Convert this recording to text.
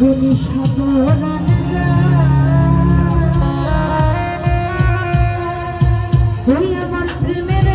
নিশাবরান ওই আমার প্রেমের